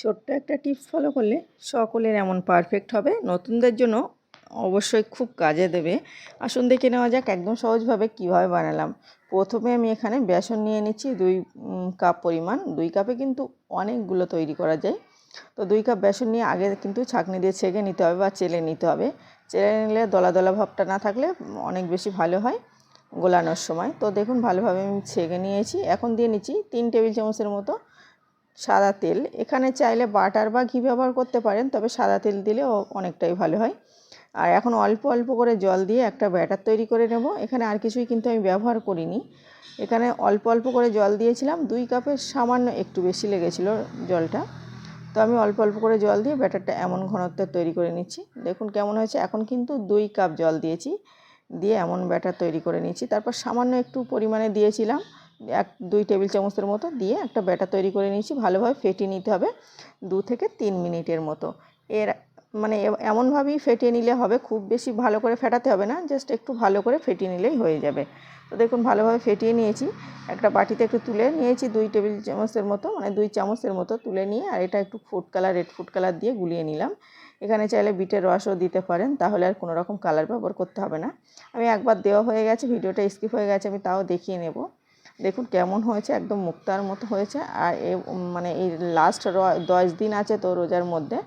ছোট্ট একটা tips follow করলে সকলের এমন পারফেক্ট হবে। নতুনদের জন্য অবশ্যই খুব কাজে দেবে। আসুন দেখে নেওয়া যাক একদম সহজভাবে কীভাবে বানালাম। প্রথমে আমি এখানে বেসন নিয়ে নিচ্ছি দুই কাপ পরিমাণ। দুই কাপে কিন্তু অনেকগুলো তৈরি করা যায়। তো দুই কাপ বেসন নিয়ে আগে কিন্তু ছাঁকনি দিয়ে ছেঁকে নিতে হবে বা চেলে নিতে হবে। চেলে নিলে দলা দলা ভাবটা না থাকলে অনেক বেশি ভালো হয় গোলানোর সময়। তো দেখুন ভালোভাবে আমি ছেঁকে নিয়েছি। এখন দিয়ে নিচ্ছি তিন টেবিল চামচের মতো সাদা তেল। এখানে চাইলে বাটার বা ঘি ব্যবহার করতে পারেন, তবে সাদা তেল দিলে অনেকটাই ভালো হয়। আর এখন অল্প অল্প করে জল দিয়ে একটা ব্যাটার তৈরি করে নেব। এখানে আর কিছুই কিন্তু আমি ব্যবহার করিনি। এখানে অল্প অল্প করে জল দিয়েছিলাম, দুই কাপের সামান্য একটু বেশি লেগেছিল জলটা। তো আমি অল্প অল্প করে জল দিয়ে ব্যাটারটা এমন ঘনত্বের তৈরি করে নিচ্ছি। দেখুন কেমন হয়েছে। এখন কিন্তু দুই কাপ জল দিয়েছি, দিয়ে এমন ব্যাটার তৈরি করে নিচ্ছি। তারপর সামান্য একটু পরিমাণে দিয়েছিলাম। এক, দুই টেবিল চামচের মতো দিয়ে একটা ব্যাটার তৈরি করে নিয়েছি। ভালোভাবে ফেটিয়ে নিতে হবে দু থেকে তিন মিনিটের মতো। এর মানে এমনভাবেই ফেটিয়ে নিলে হবে, খুব বেশি ভালো করে ফেটাতে হবে না, জাস্ট একটু ভালো করে ফেটিয়ে নিলেই হয়ে যাবে। তো দেখুন, ভালোভাবে ফেটিয়ে নিয়েছি। একটা বাটিতে একটু তুলে নিয়েছি, দুই টেবিল চামচের মতো মানে দুই চামচের মতো তুলে নিয়ে, আর এটা একটু food colour, red food colour দিয়ে গুলিয়ে নিলাম। এখানে চাইলে বিটের রসও দিতে পারেন, তাহলে আর কোনো রকম কালার ব্যবহার করতে হবে না। আমি একবার দেওয়া হয়ে গেছে, ভিডিওটা স্কিপ হয়ে গেছে, আমি তাও দেখিয়ে নেব। দেখুন কেমন হয়েছে, একদম মুক্তার মতো হয়েছে। আর এ মানে এই লাস্ট দশ দিন আছে তো রোজার মধ্যে।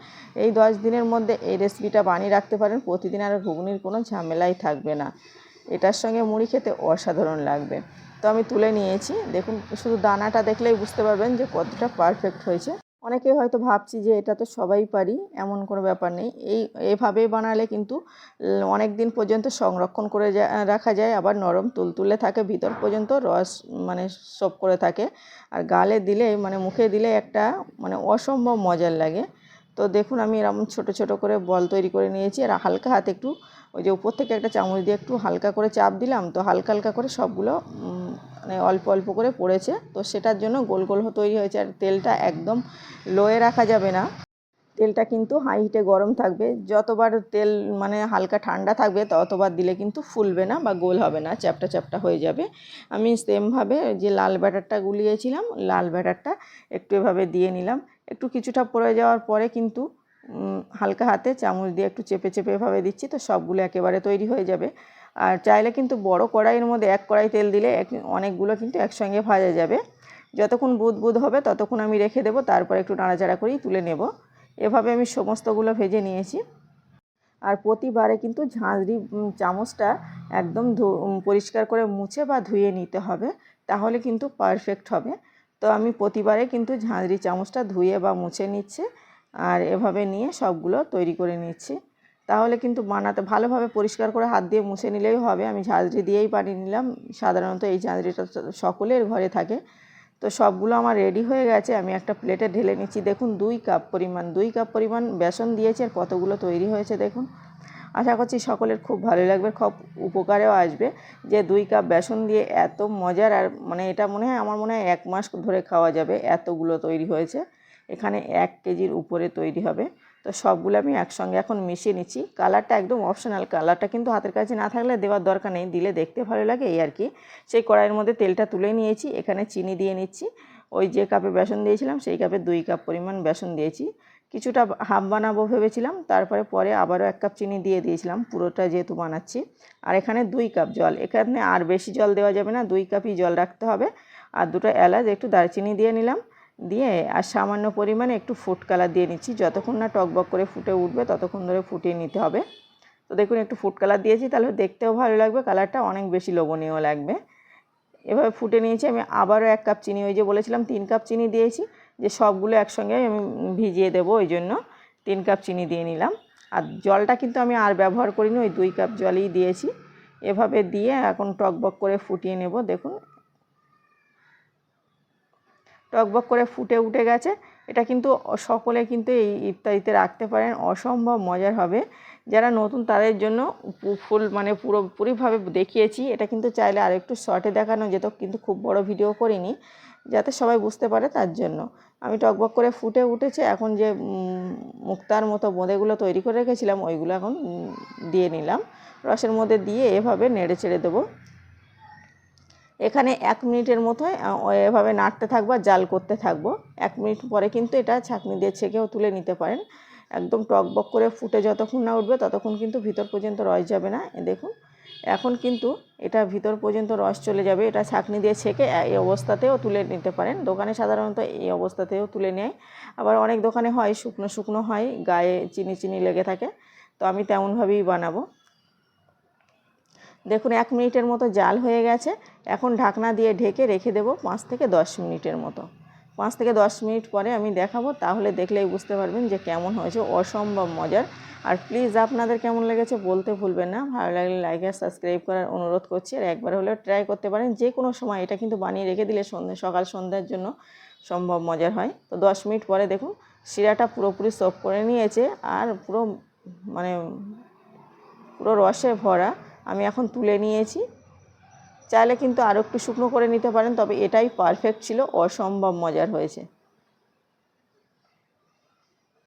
এই দশ দিনের মধ্যে এই রেসিপিটা বানিয়ে রাখতে পারেন, প্রতিদিন আর ঘুগনির কোনো ঝামেলাই থাকবে না। এটার সঙ্গে মুড়ি খেতে অসাধারণ লাগবে। তো আমি তুলে নিয়েছি। দেখুন, শুধু দানাটা দেখলেই বুঝতে পারবেন যে কতটা পারফেক্ট হয়েছে। অনেকে হয়তো ভাবছি যে এটা তো সবাই পারি, এমন কোনো ব্যাপার নেই। এই, এভাবেই বানালে কিন্তু অনেক দিন পর্যন্ত সংরক্ষণ করে রাখা যায়, আবার নরম তুলতুলে থাকে, ভিতর পর্যন্ত রস মানে সব করে থাকে। আর গালে দিলে মানে মুখে দিলে একটা মানে অসম্ভব মজার লাগে। তো দেখুন, আমি এরকম ছোট ছোট করে বল তৈরি করে নিয়েছি, আর হালকা হাতে একটু ওই যে উপর থেকে একটা চামচ দিয়ে একটু হালকা করে চাপ দিলাম, তো হালকা হালকা করে সবগুলো মানে অল্প অল্প করে পড়েছে, তো সেটার জন্য গোল গোল তৈরি হয়েছে, আর তেলটা একদম লোয়ে রাখা যাবে না। তেলটা কিন্তু হাই হিটে গরম থাকবে, যতবার তেল মানে হালকা ঠান্ডা থাকবে, ততবার দিলে কিন্তু ফুলবে না বা গোল হবে না, চ্যাপটা চ্যাপটা হয়ে যাবে। আমি সেমভাবে যে লাল ব্যাটারটা গুলিয়েছিলাম, লাল ব্যাটারটা একটু এভাবে দিয়ে নিলাম, একটু কিছুটা পড়ে যাওয়ার পরে কিন্তু হালকা হাতে চামচ দিয়ে একটু চেপে চেপে এভাবে দিচ্ছি, তো সবগুলো একেবারে তৈরি হয়ে যাবে। আর চাইলে কিন্তু বড় কড়াইয়ের মধ্যে এক কড়াই তেল দিলে এক- অনেকগুলো কিন্তু একসঙ্গে ভাজা যাবে। যতক্ষণ বুদ বুদ হবে ততক্ষণ আমি রেখে দেবো, তারপর একটু নাড়াচাড়া করেই তুলে নেব। এভাবে আমি সমস্তগুলো ভেজে নিয়েছি। আর প্রতিবারে কিন্তু ঝাঁঝরি চামচটা একদম পরিষ্কার করে মুছে বা ধুয়ে নিতে হবে, তাহলে কিন্তু পারফেক্ট হবে। তো আমি প্রতিবারে কিন্তু ঝাঁঝরি চামচটা ধুয়ে বা মুছে নিচ্ছে। আর এভাবে নিয়ে সবগুলো তৈরি করে নিচ্ছি। তাহলে কিন্তু বানাতে ভালোভাবে পরিষ্কার করে হাত দিয়ে মুছে নিলেই হবে। আমি ঝাঁঝরি দিয়েই বানিয়ে নিলাম। সাধারণত এই ঝাঁঝরিটা সকলের ঘরে থাকে। তো সবগুলো আমার রেডি হয়ে গেছে। আমি একটা প্লেটে ঢেলে নিচ্ছি। দেখুন, দুই কাপ পরিমাণ, দুই কাপ পরিমাণ বেসন দিয়েছি আর কতগুলো তৈরি হয়েছে দেখুন। আশা করছি সকলের খুব ভালো লাগবে, খুব উপকারেও আসবে। যে দুই কাপ বেসন দিয়ে এত মজার আর মানে এটা মনে হয় আমার মনে হয় এক মাস ধরে খাওয়া যাবে। এতগুলো তৈরি হয়েছে। এখানে এক কেজির উপরে তৈরি হবে। তো সবগুলো আমি একসঙ্গে এখন মিশিয়ে নিচ্ছি। কালারটা একদম অপশনাল কালারটা কিন্তু হাতের কাছে না থাকলে দেওয়ার দরকার নেই। দিলে দেখতে ভালো লাগে এই আর কি। সেই কড়াইয়ের মধ্যে তেলটা তুলে নিয়েছি। এখানে চিনি দিয়ে নিচ্ছি। ওই যে কাপে বেসন দিয়েছিলাম, সেই কাপে দুই কাপ পরিমাণ বেসন দিয়েছি। কিছুটা হাফ বানাবো ভেবেছিলাম। তারপরে পরে আবারও এক কাপ চিনি দিয়ে দিয়েছিলাম। পুরোটা যেহেতু বানাচ্ছি। আর এখানে দুই কাপ জল। এখানে আর বেশি জল দেওয়া যাবে না। দুই কাপই জল রাখতে হবে। আর দুটো এলাচ, একটু দারচিনি দিয়ে নিলাম। দিয়ে আর সামান্য পরিমাণে একটু ফুড কালার দিয়ে নিচ্ছি। যতক্ষণ না টকবক করে ফুটে উঠবে, ততক্ষণ ধরে ফুটিয়ে নিতে হবে। তো দেখুন, একটু ফুড কালার দিয়েছি, তাহলে দেখতেও ভালো লাগবে কালারটা অনেক বেশি লোভনীয় লাগবে। এভাবে ফুটে নিয়েছি, আমি আবারও এক কাপ চিনি, ওই যে বলেছিলাম, তিন কাপ চিনি দিয়েছি, যে সবগুলো একসঙ্গে আমি ভিজিয়ে দেবো ওই জন্য তিন কাপ চিনি দিয়ে নিলাম। আর জলটা কিন্তু আমি আর ব্যবহার করিনি, ওই দুই কাপ জলই দিয়েছি। এভাবে দিয়ে এখন টকবক করে ফুটিয়ে নেব, দেখুন। টকবক করে ফুটে উঠে গেছে। এটা কিন্তু সকলে কিন্তু এই ইফতারিতে রাখতে পারেন। অসম্ভব মজার হবে। যারা নতুন তাদের জন্য ফুল মানে পুরোপুরিভাবে দেখিয়েছি। এটা কিন্তু চাইলে আর একটু শর্টে দেখানো যেত, কিন্তু খুব বড় ভিডিও করিনি, যাতে সবাই বুঝতে পারে তার জন্য। আমি টকবক করে ফুটে উঠেছে। এখন যে মুক্তার মতো বোঁদেগুলো তৈরি করে রেখেছিলাম, ওইগুলো এখন দিয়ে নিলাম। রসের মধ্যে দিয়ে এভাবে নেড়ে চেড়ে দেবো। এখানে এক মিনিটের আহ, এভাবে নাড়তে থাকব আর জাল করতে থাকব। এক মিনিট পরে কিন্তু এটা ছাঁকনি দিয়ে ছেঁকেও তুলে নিতে পারেন। একদম টকবক করে ফুটে যতক্ষণ না উঠবে ততক্ষণ কিন্তু ভিতর পর্যন্ত রস যাবে না। দেখুন এখন কিন্তু এটা ভিতর পর্যন্ত রস চলে যাবে। এটা ছাঁকনি দিয়ে ছেঁকে এই অবস্থাতেও তুলে নিতে পারেন। দোকানে সাধারণত এই অবস্থাতেও তুলে নেয়। আবার অনেক দোকানে হয় শুকনো শুকনো হয় গায়ে চিনি চিনি লেগে থাকে। তো আমি তেমনভাবেই বানাবো। দেখুন, এক মিনিটের মতো জাল হয়ে গেছে। এখন ঢাকনা দিয়ে ঢেকে রেখে দেবো পাঁচ থেকে দশ মিনিটের মতো। পাঁচ থেকে দশ মিনিট পরে আমি দেখাবো, তাহলে দেখলেই বুঝতে পারবেন যে কেমন হয়েছে। অসম্ভব মজার। আর প্লিজ আপনাদের কেমন লেগেছে বলতে ভুলবেন না। ভালো লাগলে লাইক আর সাবস্ক্রাইব করার অনুরোধ করছি। আর একবার হলেও ট্রাই করতে পারেন, যে কোনো সময় এটা কিন্তু বানিয়ে রেখে দিলে সন্ধ্যে সকাল সন্ধ্যার জন্য সম্ভব মজার হয়। তো দশ মিনিট পরে দেখুন, শিরাটা পুরোপুরি সফ করে নিয়েছে। আর পুরো মানে পুরো রসে ভরা আমি এখন তুলে নিয়েছি। চাইলে কিন্তু আরও একটু শুকনো করে নিতে পারেন, তবে এটাই পারফেক্ট ছিল, অসম্ভব মজার হয়েছে।